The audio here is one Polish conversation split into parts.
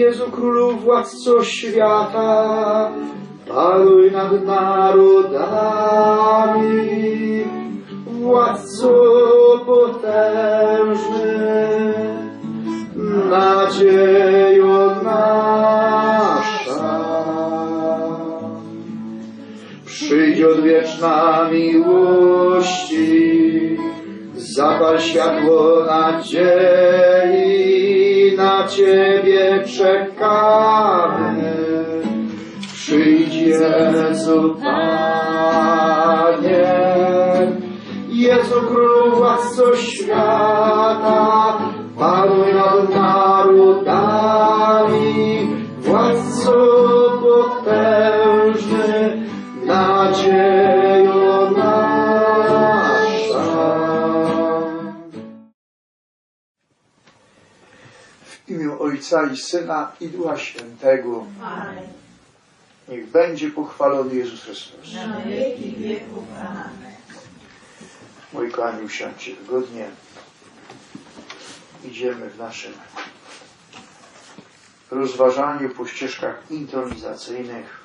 Jezu Królu, władco świata, panuj nad narodami, władco potężny, nadziejo nasza. Przyjdź odwieczna miłości, zapal światło nadziei, na Ciebie czekamy. Przyjdź Jezu Panie, Jezu Król władco świata, panuj nad narodami, władco potężny, nadziejo Ojca i Syna i Ducha Świętego, Amen. niech będzie pochwalony Jezus Chrystus. Na wieki wieków. Amen. Moi kochani, usiądźcie wygodnie. Idziemy w naszym rozważaniu po ścieżkach intronizacyjnych.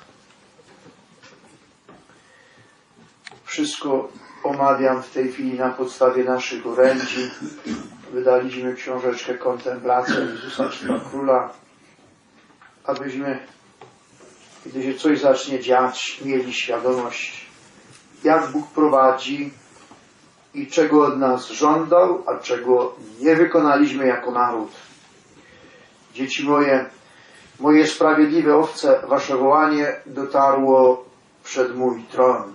Wszystko omawiam w tej chwili na podstawie naszych orędzi. Wydaliśmy książeczkę Kontemplacja Jezusa Czwa Króla, abyśmy, gdy się coś zacznie dziać, mieli świadomość, jak Bóg prowadzi, i czego od nas żądał, a czego nie wykonaliśmy jako naród. Dzieci moje, moje sprawiedliwe owce, wasze wołanie dotarło przed mój tron.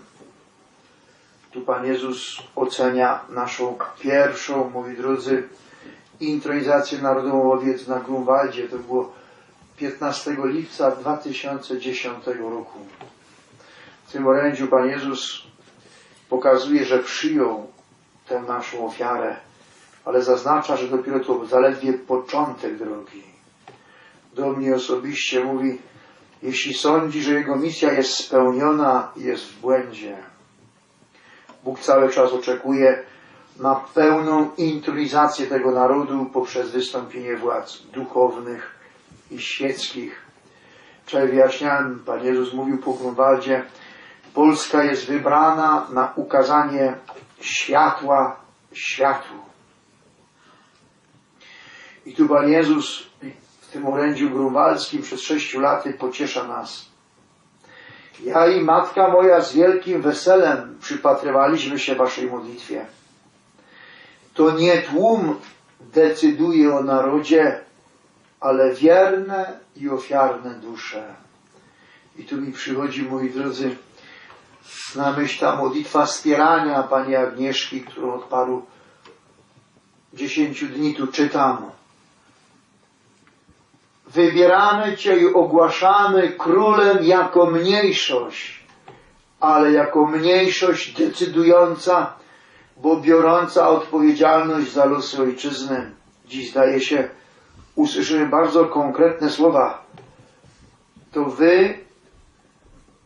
Tu Pan Jezus ocenia naszą pierwszą, moi drodzy, intronizację narodową owiec na Grunwaldzie. To było 15 lipca 2010 roku. W tym orędziu Pan Jezus pokazuje, że przyjął tę naszą ofiarę, ale zaznacza, że dopiero to zaledwie początek drogi. Do mnie osobiście mówi, jeśli sądzi, że jego misja jest spełniona, jest w błędzie. Bóg cały czas oczekuje na pełną intronizację tego narodu poprzez wystąpienie władz duchownych i świeckich. Wczoraj wyjaśniałem, Pan Jezus mówił po Grunwaldzie, Polska jest wybrana na ukazanie światła światu. I tu Pan Jezus w tym orędziu grunwaldzkim przed sześciu laty pociesza nas. Ja i matka moja z wielkim weselem przypatrywaliśmy się Waszej modlitwie. To nie tłum decyduje o narodzie, ale wierne i ofiarne dusze. I tu mi przychodzi, moi drodzy, na myśl ta modlitwa wspierania Pani Agnieszki, którą od paru dziesięciu dni tu czytam. Wybieramy Cię i ogłaszamy królem jako mniejszość, ale jako mniejszość decydująca, bo biorąca odpowiedzialność za losy ojczyzny. Dziś zdaje się, usłyszymy bardzo konkretne słowa. To Wy,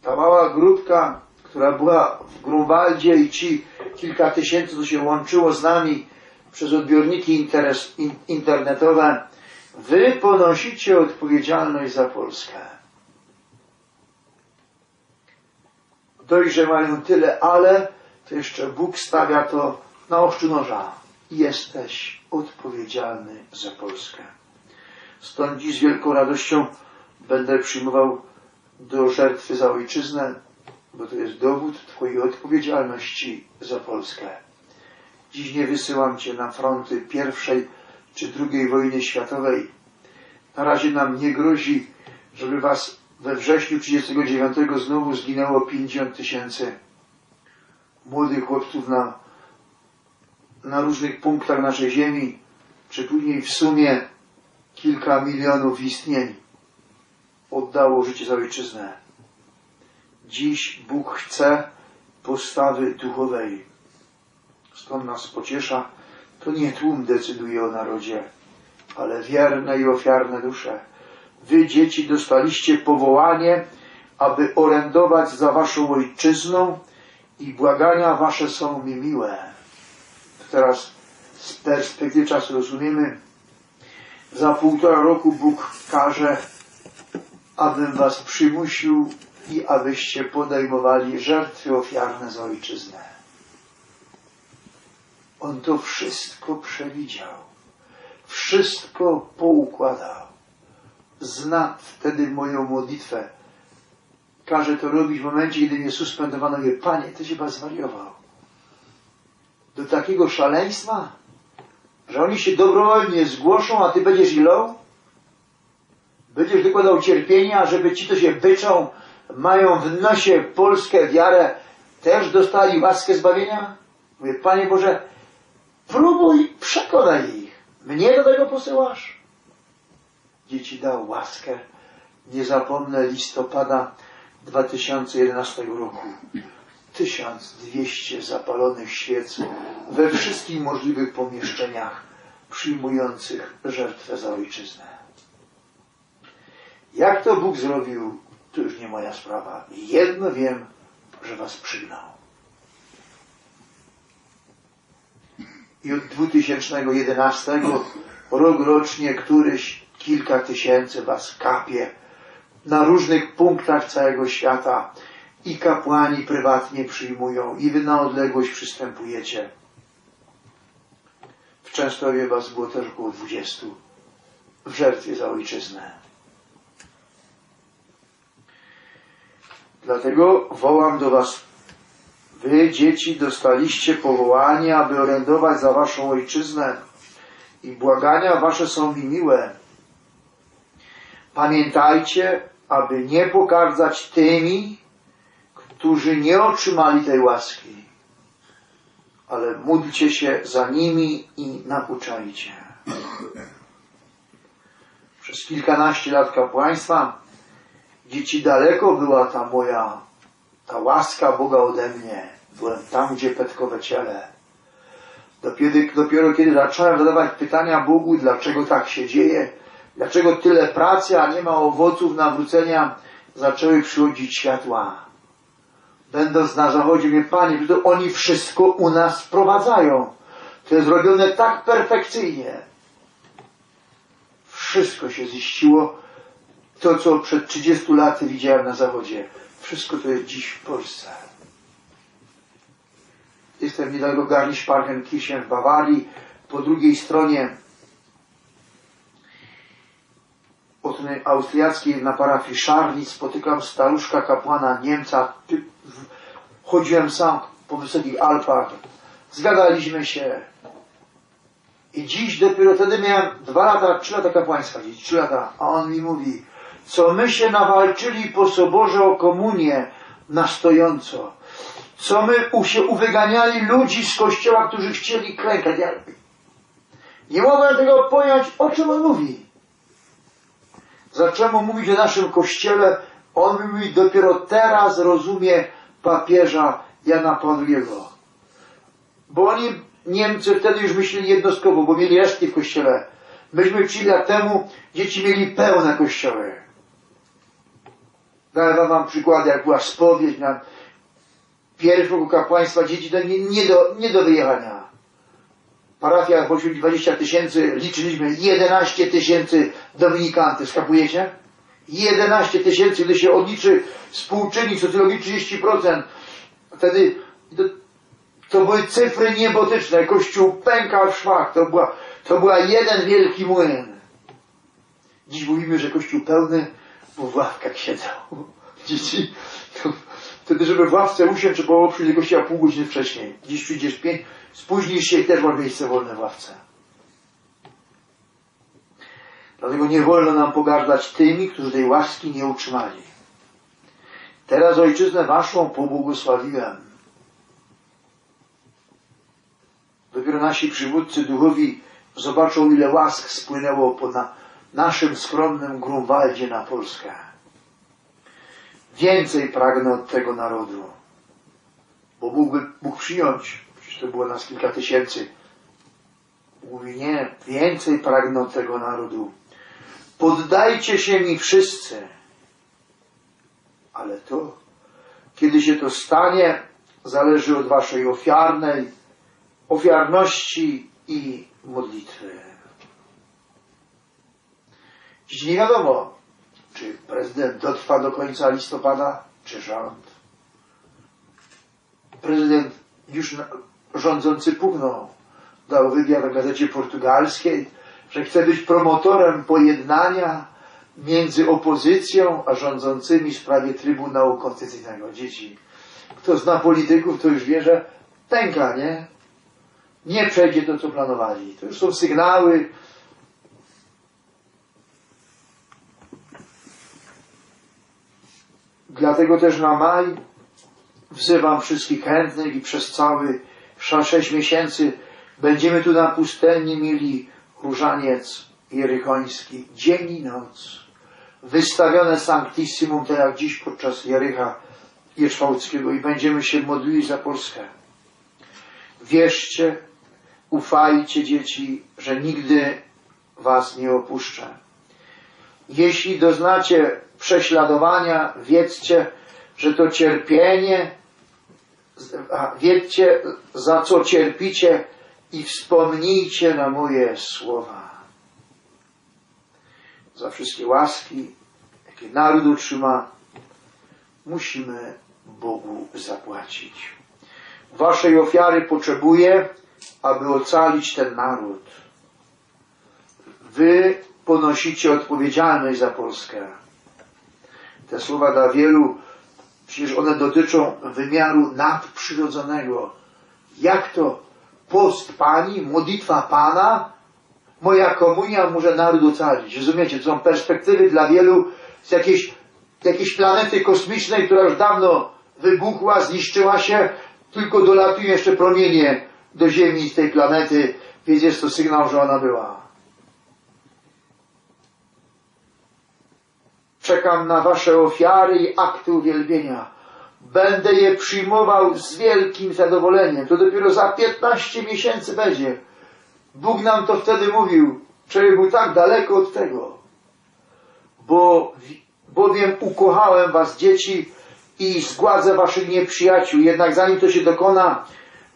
ta mała grupka, która była w Grunwaldzie i ci kilka tysięcy, co się łączyło z nami przez odbiorniki interes, in, internetowe, wy ponosicie odpowiedzialność za Polskę. Dość, że mają tyle, ale to jeszcze Bóg stawia to na oszczu noża. Jesteś odpowiedzialny za Polskę. Stąd dziś z wielką radością będę przyjmował do żertwy za ojczyznę bo to jest dowód Twojej odpowiedzialności za Polskę. Dziś nie wysyłam Cię na fronty pierwszej czy drugiej wojny światowej. Na razie nam nie grozi, żeby Was we wrześniu 1939 znowu zginęło 50 tysięcy młodych chłopców na, na różnych punktach naszej ziemi, czy później w sumie kilka milionów istnień oddało życie za ojczyznę. Dziś Bóg chce postawy duchowej. Stąd nas pociesza, to nie tłum decyduje o narodzie, ale wierne i ofiarne dusze. Wy, dzieci, dostaliście powołanie, aby orędować za waszą ojczyzną i błagania wasze są mi miłe. Teraz z perspektywy czasu rozumiemy, za półtora roku Bóg każe, abym was przymusił i abyście podejmowali żertwy ofiarne za ojczyznę. On to wszystko przewidział, wszystko poukładał. Zna wtedy moją modlitwę. Każe to robić w momencie, kiedy mnie suspendowano. Mówię, Panie, Ty się chyba zwariował. Do takiego szaleństwa, że oni się dobrowolnie zgłoszą, a Ty będziesz ilą? Będziesz wykładał cierpienia, żeby ci, co się byczą, mają w nosie polskę wiarę, też dostali łaskę zbawienia? Mówię, Panie Boże, próbuj, przekonaj ich. Mnie do tego posyłasz? Dzieci dał łaskę. Nie zapomnę listopada 2011 roku. 1200 zapalonych świec we wszystkich możliwych pomieszczeniach przyjmujących żertwę za ojczyznę. Jak to Bóg zrobił, to już nie moja sprawa. Jedno wiem, że was przygnał. I od 2011 rok rocznie któryś kilka tysięcy was kapie na różnych punktach całego świata i kapłani prywatnie przyjmują i wy na odległość przystępujecie. W Częstowie was było też około 20 w żertwie za ojczyznę. Dlatego wołam do was, wy dzieci dostaliście powołanie, aby orędować za waszą ojczyznę i błagania wasze są mi miłe. Pamiętajcie, aby nie pogardzać tymi, którzy nie otrzymali tej łaski, ale módlcie się za nimi i nauczajcie. Przez kilkanaście lat kapłaństwa dzieci daleko była ta moja, ta łaska Boga ode mnie. Byłem tam, gdzie petkowe ciele. Dopiero, dopiero kiedy zacząłem zadawać pytania Bogu, dlaczego tak się dzieje, dlaczego tyle pracy, a nie ma owoców nawrócenia, zaczęły przychodzić światła. Będąc na zachodzie, mnie Panie, to oni wszystko u nas wprowadzają. To jest zrobione tak perfekcyjnie. Wszystko się ziściło. To, co przed 30 laty widziałem na zachodzie. Wszystko to jest dziś w Polsce. Jestem niedaleko Garmisch-Partenkirchen w Bawarii. Po drugiej stronie od austriackiej na parafii Szarnic spotykam staruszka kapłana Niemca. Chodziłem sam po wysokich Alpach. Zgadaliśmy się. I dziś dopiero wtedy miałem dwa lata, trzy lata kapłaństwa, dziś trzy lata. A on mi mówi, co my się nawalczyli po soborze o komunię na stojąco. Co my się uwyganiali ludzi z kościoła, którzy chcieli klękać. Ja nie mogłem tego pojąć, o czym on mówi. Zacząłem mu mówić o naszym kościele. On mówi, dopiero teraz rozumie papieża Jana II. Bo oni, Niemcy, wtedy już myśleli jednostkowo, bo mieli resztki w kościele. Myśmy przyjęli lat temu, dzieci mieli pełne kościoły. Dałem wam przykłady, jak była spowiedź na pierwszym kapłaństwa dzieci, to nie, nie, do, nie do wyjechania. Parafia w 20 tysięcy, liczyliśmy 11 tysięcy dominikantów, skapujecie? 11 tysięcy, gdy się odliczy współczynnik socjologii 30%, wtedy to, to były cyfry niebotyczne. Kościół pękał w szwach. To była, to była jeden wielki młyn. Dziś mówimy, że kościół pełny, w ławkach siedzą. Dzieci, to, wtedy, żeby w ławce usiąść, trzeba było przyjść do kościoła pół godziny wcześniej. Dziś przyjdziesz pięć, spóźnisz się i też masz miejsce wolne w ławce. Dlatego nie wolno nam pogardzać tymi, którzy tej łaski nie utrzymali. Teraz ojczyznę waszą pobłogosławiłem. Dopiero nasi przywódcy duchowi zobaczą, ile łask spłynęło po na naszym skromnym Grunwaldzie na Polskę. Więcej pragnę od tego narodu, bo mógłby mógł przyjąć, przecież to było nas kilka tysięcy. Mówi, nie, więcej pragnę od tego narodu. Poddajcie się mi wszyscy. Ale to, kiedy się to stanie, zależy od waszej ofiarnej, ofiarności i modlitwy. Dziś nie wiadomo, czy prezydent dotrwa do końca listopada, czy rząd. Prezydent już rządzący Pugno dał wywiad w gazecie portugalskiej, że chce być promotorem pojednania między opozycją a rządzącymi w sprawie Trybunału Konstytucyjnego. Dzieci, kto zna polityków, to już wie, że pęka, nie? Nie przejdzie to, co planowali. To już są sygnały. Dlatego też na maj wzywam wszystkich chętnych i przez cały sz- sześć miesięcy będziemy tu na pustelni mieli różaniec jerychoński dzień i noc. Wystawione Sanctissimum, tak jak dziś podczas Jerycha Jerzwałckiego i będziemy się modlili za Polskę. Wierzcie, ufajcie dzieci, że nigdy was nie opuszczę. Jeśli doznacie prześladowania, wiedzcie, że to cierpienie, wiedzcie, za co cierpicie i wspomnijcie na moje słowa. Za wszystkie łaski, jakie naród otrzyma, musimy Bogu zapłacić. Waszej ofiary potrzebuję, aby ocalić ten naród. Wy ponosicie odpowiedzialność za Polskę. Te słowa dla wielu, przecież one dotyczą wymiaru nadprzyrodzonego. Jak to post Pani, modlitwa Pana, moja komunia może naród ocalić. Rozumiecie, to są perspektywy dla wielu z jakiejś, jakiejś planety kosmicznej, która już dawno wybuchła, zniszczyła się, tylko dolatują jeszcze promienie do Ziemi z tej planety, więc jest to sygnał, że ona była. Czekam na Wasze ofiary i akty uwielbienia. Będę je przyjmował z wielkim zadowoleniem. To dopiero za 15 miesięcy będzie. Bóg nam to wtedy mówił. Człowiek był tak daleko od tego. Bo, bowiem ukochałem Was, dzieci, i zgładzę Waszych nieprzyjaciół. Jednak zanim to się dokona,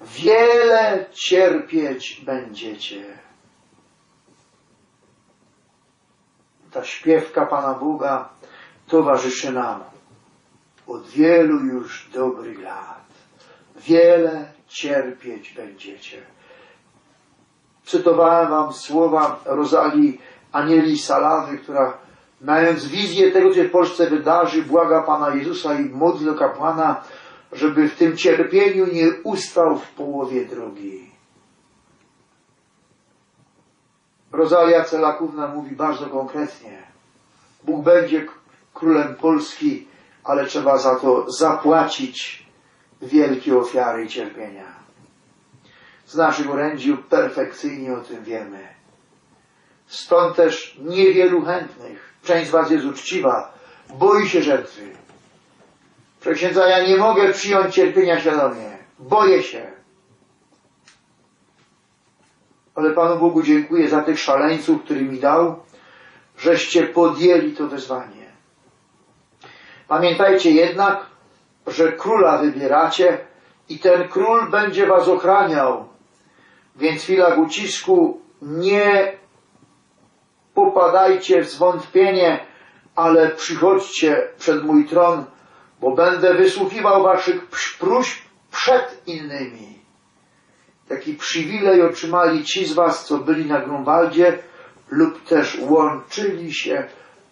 wiele cierpieć będziecie. Ta śpiewka Pana Boga towarzyszy nam od wielu już dobrych lat. Wiele cierpieć będziecie. Cytowałem Wam słowa Rozalii Anieli Salawy, która mając wizję tego, co się w Polsce wydarzy, błaga Pana Jezusa i modli do kapłana, żeby w tym cierpieniu nie ustał w połowie drogi. Rozalia Celakówna mówi bardzo konkretnie. Bóg będzie królem Polski, ale trzeba za to zapłacić wielkie ofiary i cierpienia. Z naszych orędziu perfekcyjnie o tym wiemy. Stąd też niewielu chętnych. Część z Was jest uczciwa, boi się żertwy. Proszę ja nie mogę przyjąć cierpienia świadomie. Boję się. Ale Panu Bogu dziękuję za tych szaleńców, który mi dał, żeście podjęli to wyzwanie. Pamiętajcie jednak, że króla wybieracie i ten król będzie was ochraniał. Więc w chwilach ucisku nie popadajcie w zwątpienie, ale przychodźcie przed mój tron, bo będę wysłuchiwał waszych próśb przed innymi. Taki przywilej otrzymali ci z was, co byli na Grunwaldzie lub też łączyli się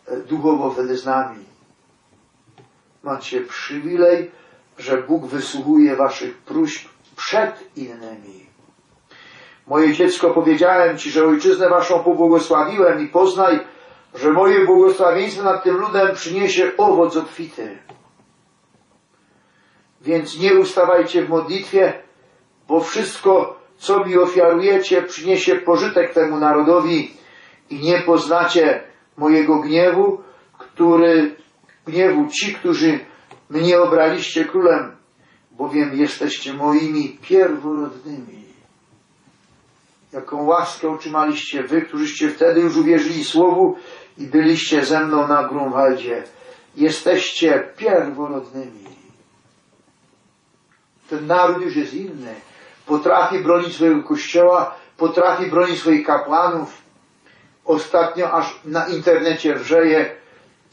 e, duchowo wtedy z nami. Macie przywilej, że Bóg wysłuchuje waszych próśb przed innymi. Moje dziecko, powiedziałem ci, że ojczyznę waszą pobłogosławiłem i poznaj, że moje błogosławieństwo nad tym ludem przyniesie owoc obfity. Więc nie ustawajcie w modlitwie, bo wszystko, co mi ofiarujecie, przyniesie pożytek temu narodowi i nie poznacie mojego gniewu, który, gniewu ci, którzy mnie obraliście królem, bowiem jesteście moimi pierworodnymi. Jaką łaskę otrzymaliście wy, którzyście wtedy już uwierzyli słowu i byliście ze mną na Grunwaldzie. Jesteście pierworodnymi. Ten naród już jest inny. Potrafi bronić swojego kościoła, potrafi bronić swoich kapłanów. Ostatnio aż na internecie wrzeje,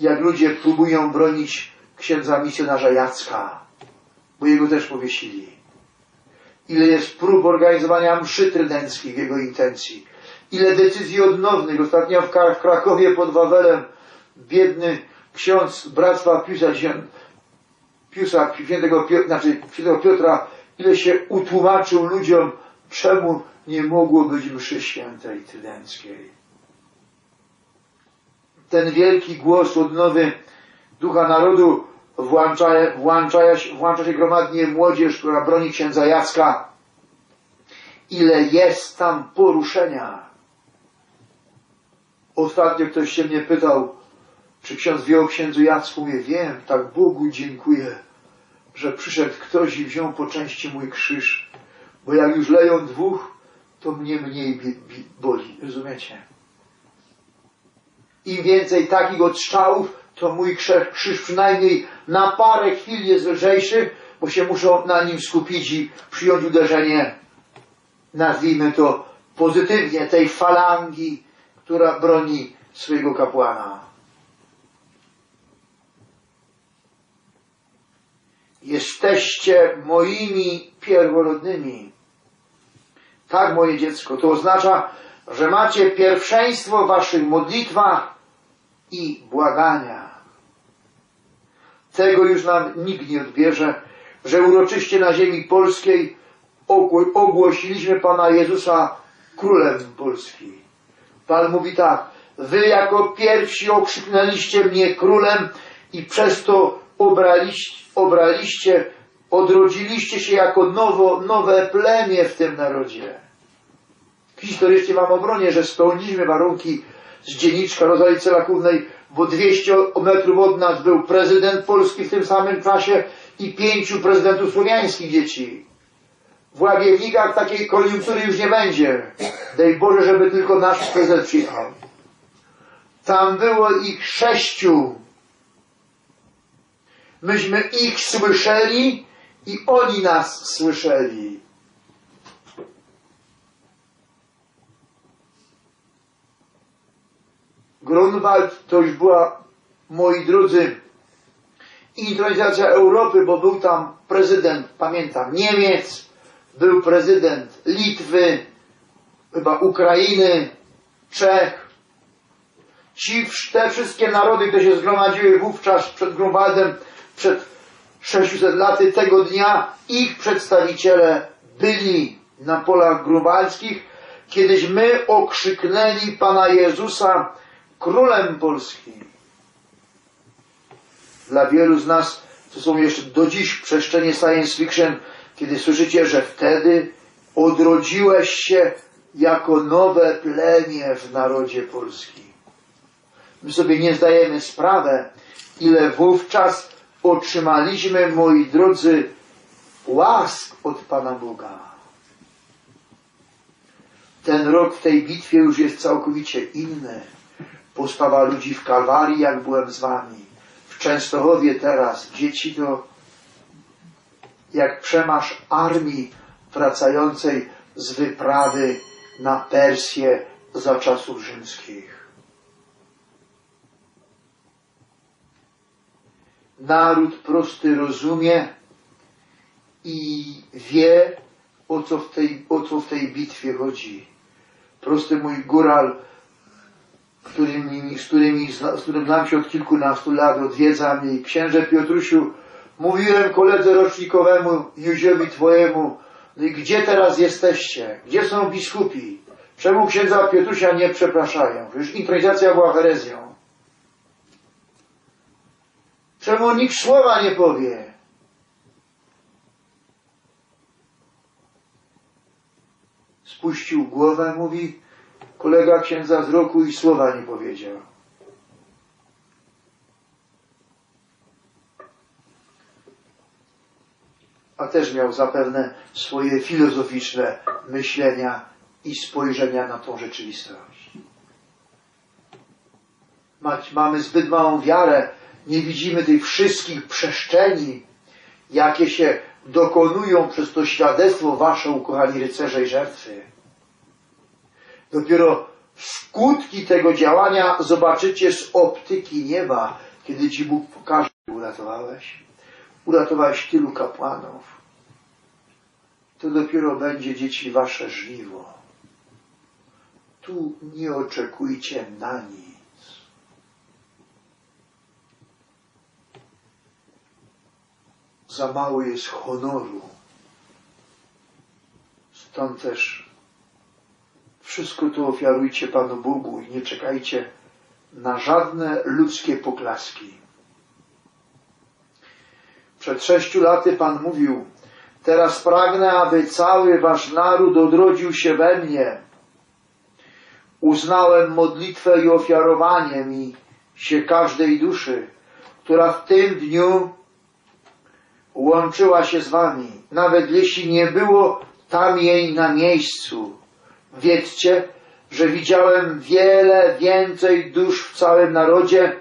jak ludzie próbują bronić księdza misjonarza Jacka, bo jego też powiesili. Ile jest prób organizowania mszy trydenckich w jego intencji. Ile decyzji odnownych. Ostatnio w, w Krakowie pod Wawelem biedny ksiądz bractwa Piusa, Piusa świętego, Pio- znaczy świętego Piotra, ile się utłumaczył ludziom, czemu nie mogło być mszy świętej trydenckiej. Ten wielki głos odnowy ducha narodu włącza, włącza, włącza się gromadnie młodzież, która broni księdza Jacka. Ile jest tam poruszenia. Ostatnio ktoś się mnie pytał, czy ksiądz wie o księdzu Jacku? Mówię, wiem, tak Bogu dziękuję, że przyszedł ktoś i wziął po części mój krzyż, bo jak już leją dwóch, to mnie mniej boli, rozumiecie? Im więcej takich odstrzałów, to mój krzyż przynajmniej na parę chwil jest lżejszy, bo się muszą na nim skupić i przyjąć uderzenie, nazwijmy to pozytywnie, tej falangi, która broni swojego kapłana. Jesteście moimi pierworodnymi. Tak, moje dziecko. To oznacza, że macie pierwszeństwo w waszych modlitwach i błagania. Tego już nam nikt nie odbierze, że uroczyście na ziemi polskiej ogło- ogłosiliśmy Pana Jezusa Królem Polski. Pan mówi tak, wy jako pierwsi okrzyknęliście mnie królem i przez to obraliście, obraliście odrodziliście się jako nowo, nowe plemię w tym narodzie. Historycznie wam obronię, że spełniliśmy warunki z dzienniczka Rozali Celakównej, bo 200 metrów od nas był prezydent Polski w tym samym czasie i pięciu prezydentów słowiańskich dzieci. W Łagiewnikach takiej koniunktury już nie będzie. Daj Boże, żeby tylko nasz prezydent przyjechał. Tam było ich sześciu. Myśmy ich słyszeli i oni nas słyszeli. Grunwald to już była, moi drodzy, intronizacja Europy, bo był tam prezydent, pamiętam, Niemiec, był prezydent Litwy, chyba Ukrainy, Czech. Ci, te wszystkie narody, które się zgromadziły wówczas przed Grunwaldem, przed 600 laty tego dnia, ich przedstawiciele byli na polach grunwaldzkich, kiedyś my okrzyknęli Pana Jezusa Królem Polski. Dla wielu z nas to są jeszcze do dziś przestrzenie science fiction, kiedy słyszycie, że wtedy odrodziłeś się jako nowe plemię w narodzie polskim. My sobie nie zdajemy sprawy, ile wówczas otrzymaliśmy, moi drodzy, łask od Pana Boga. Ten rok w tej bitwie już jest całkowicie inny. Postawa ludzi w Kalwarii, jak byłem z wami. W Częstochowie teraz dzieci to jak przemasz armii wracającej z wyprawy na Persję za czasów rzymskich. Naród prosty rozumie i wie, o co w tej, o co w tej bitwie chodzi. Prosty mój góral, z, którymi, z którym znam się od kilkunastu lat, odwiedza mnie. Księże Piotrusiu, mówiłem koledze rocznikowemu, Józiowi twojemu, no i gdzie teraz jesteście? Gdzie są biskupi? Czemu księdza Piotrusia nie przepraszają? Przecież intronizacja była herezją. Czemu nikt słowa nie powie? Spuścił głowę, mówi, kolega księdza z roku i słowa nie powiedział. A też miał zapewne swoje filozoficzne myślenia i spojrzenia na tą rzeczywistość. Mamy zbyt małą wiarę, nie widzimy tych wszystkich przestrzeni, jakie się dokonują przez to świadectwo wasze, ukochani rycerze i żertwy. Dopiero skutki tego działania zobaczycie z optyki nieba, kiedy Ci Bóg pokaże, że uratowałeś. Uratowałeś tylu kapłanów. To dopiero będzie dzieci Wasze żniwo. Tu nie oczekujcie na nic. Za mało jest honoru. Stąd też wszystko to ofiarujcie Panu Bogu i nie czekajcie na żadne ludzkie poklaski. Przed sześciu laty Pan mówił, teraz pragnę, aby cały wasz naród odrodził się we mnie. Uznałem modlitwę i ofiarowanie mi się każdej duszy, która w tym dniu łączyła się z wami, nawet jeśli nie było tam jej na miejscu. Wiedzcie, że widziałem wiele więcej dusz w całym narodzie,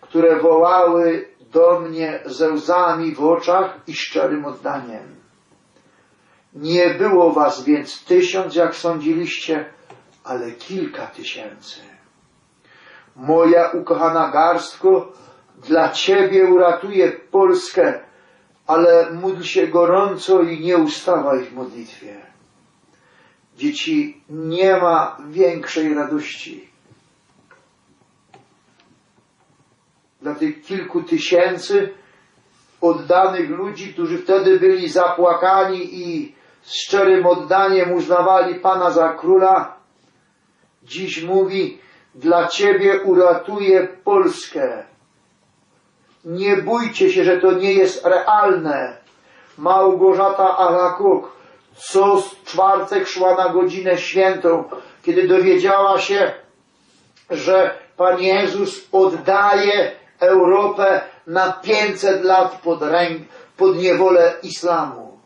które wołały do mnie ze łzami w oczach i szczerym oddaniem. Nie było was więc tysiąc, jak sądziliście, ale kilka tysięcy. Moja ukochana garstko, dla Ciebie uratuję Polskę, ale módl się gorąco i nie ustawaj w modlitwie. Dzieci, nie ma większej radości. Dla tych kilku tysięcy oddanych ludzi, którzy wtedy byli zapłakani i szczerym oddaniem uznawali Pana za króla, dziś mówi, dla Ciebie uratuję Polskę. Nie bójcie się, że to nie jest realne. Małgorzata Alakuk co czwartek szła na godzinę świętą, kiedy dowiedziała się, że Pan Jezus oddaje Europę na 500 lat pod, ręk, pod niewolę islamu.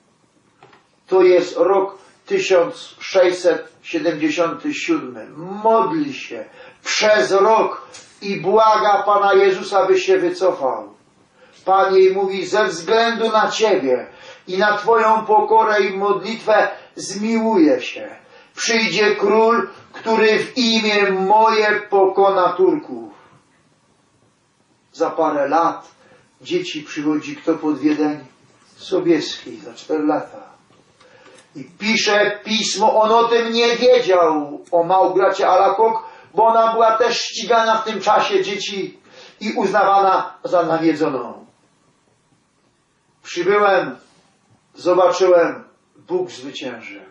To jest rok 1677. Modli się przez rok i błaga Pana Jezusa, by się wycofał. Pan jej mówi, ze względu na Ciebie i na Twoją pokorę i modlitwę zmiłuje się. Przyjdzie król, który w imię moje pokona Turków. Za parę lat dzieci przychodzi kto pod Wiedeń? Sobieski, za cztery lata. I pisze pismo, on o tym nie wiedział, o Małgracie Alakok, bo ona była też ścigana w tym czasie dzieci i uznawana za nawiedzoną. Przybyłem, zobaczyłem, Bóg zwyciężył.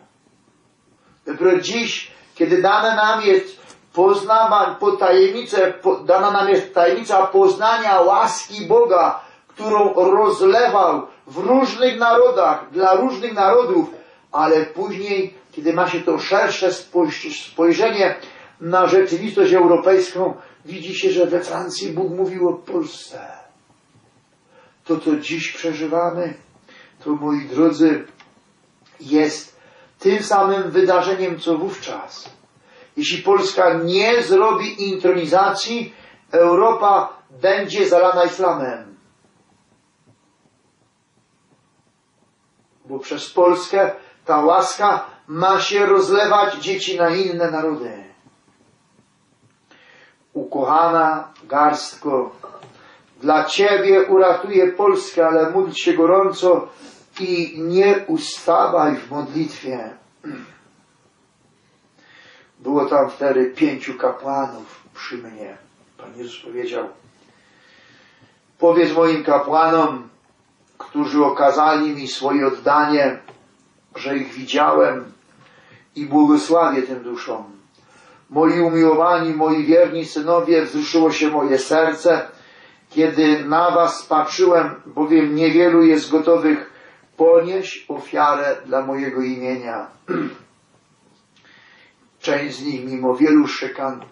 Dopiero dziś, kiedy dane nam jest poznawań, po tajemnicę, po, dana nam jest tajemnica poznania łaski Boga, którą rozlewał w różnych narodach, dla różnych narodów, ale później, kiedy ma się to szersze spojrz- spojrzenie na rzeczywistość europejską, widzi się, że we Francji Bóg mówił o Polsce. To, co dziś przeżywamy, to moi drodzy, jest tym samym wydarzeniem, co wówczas. Jeśli Polska nie zrobi intronizacji, Europa będzie zalana islamem. Bo przez Polskę ta łaska ma się rozlewać dzieci na inne narody. Ukochana garstko, dla Ciebie uratuję Polskę, ale módl się gorąco i nie ustawaj w modlitwie. Było tam wtedy pięciu kapłanów przy mnie. Pan Jezus powiedział, powiedz moim kapłanom, którzy okazali mi swoje oddanie, że ich widziałem i błogosławię tym duszom. Moi umiłowani, moi wierni synowie, wzruszyło się moje serce, kiedy na was patrzyłem, bowiem niewielu jest gotowych ponieść ofiarę dla mojego imienia. Część z nich, mimo wielu szykan,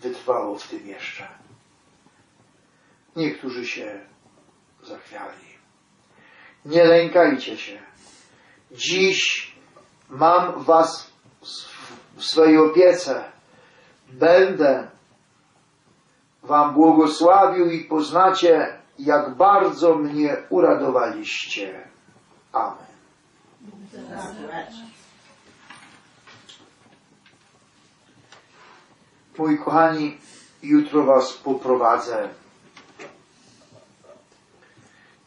wytrwało w tym jeszcze. Niektórzy się zachwiali. Nie lękajcie się. Dziś mam was w swojej opiece. Będę wam błogosławił i poznacie, jak bardzo mnie uradowaliście. Amen. Moi kochani, jutro Was poprowadzę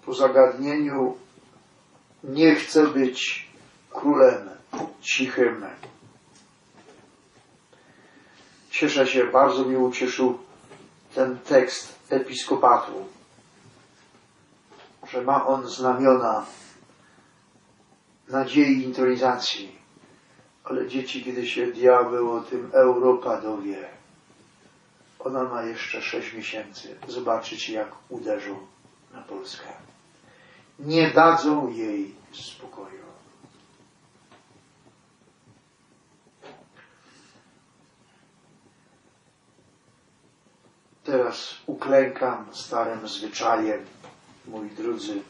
po zagadnieniu nie chcę być królem cichym. Cieszę się, bardzo mnie ucieszył ten tekst episkopatu, że ma on znamiona nadziei intronizacji. Ale dzieci, kiedy się diabeł o tym Europa dowie, ona ma jeszcze sześć miesięcy. Zobaczycie, jak uderzą na Polskę. Nie dadzą jej spokoju. Teraz uklękam starym zwyczajem, moi drodzy.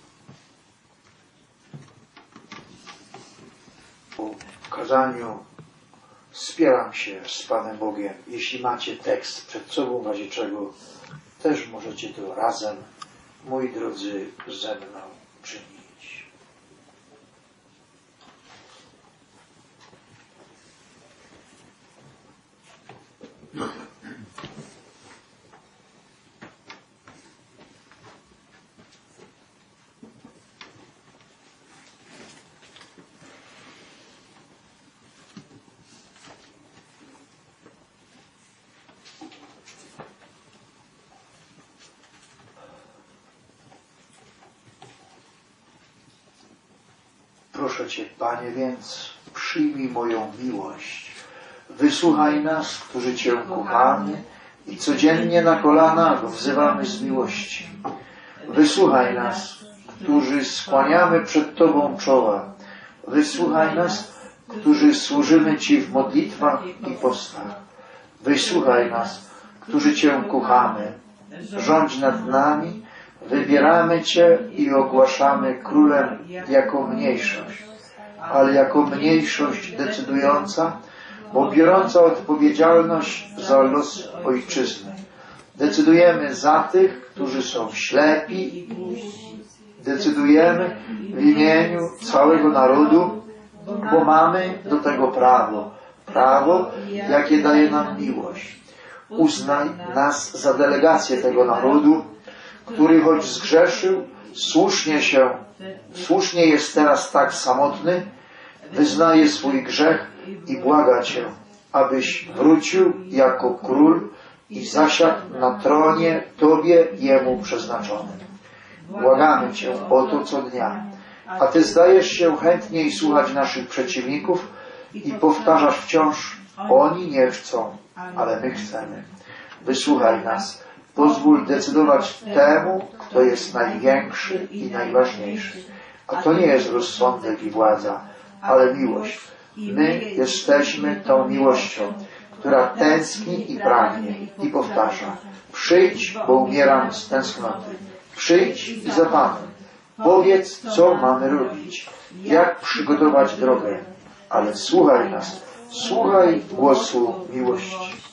Po kazaniu spieram się z Panem Bogiem. Jeśli macie tekst przed sobą, w razie czego też możecie to razem, moi drodzy, ze mną czynić. Proszę Cię, Panie, więc przyjmij moją miłość. Wysłuchaj nas, którzy Cię kochamy i codziennie na kolanach wzywamy z miłości. Wysłuchaj nas, którzy skłaniamy przed Tobą czoła. Wysłuchaj nas, którzy służymy Ci w modlitwach i postach. Wysłuchaj nas, którzy Cię kochamy. Rządź nad nami, wybieramy Cię i ogłaszamy królem jako mniejszość, ale jako mniejszość decydująca, bo biorąca odpowiedzialność za los ojczyzny. Decydujemy za tych, którzy są ślepi, decydujemy w imieniu całego narodu, bo mamy do tego prawo. Prawo, jakie daje nam miłość. Uznaj nas za delegację tego narodu, który choć zgrzeszył, słusznie się, słusznie jest teraz tak samotny, wyznaje swój grzech i błaga Cię, abyś wrócił jako król i zasiadł na tronie Tobie Jemu przeznaczonym. Błagamy Cię o to co dnia, a Ty zdajesz się chętniej słuchać naszych przeciwników i powtarzasz wciąż, oni nie chcą, ale my chcemy. Wysłuchaj nas, pozwól decydować temu, kto jest największy i najważniejszy. A to nie jest rozsądek i władza, ale miłość. My jesteśmy tą miłością, która tęskni i pragnie i powtarza. Przyjdź, bo umieram z tęsknoty. Przyjdź i za Panem. Powiedz, co mamy robić, jak przygotować drogę, ale słuchaj nas, słuchaj głosu miłości.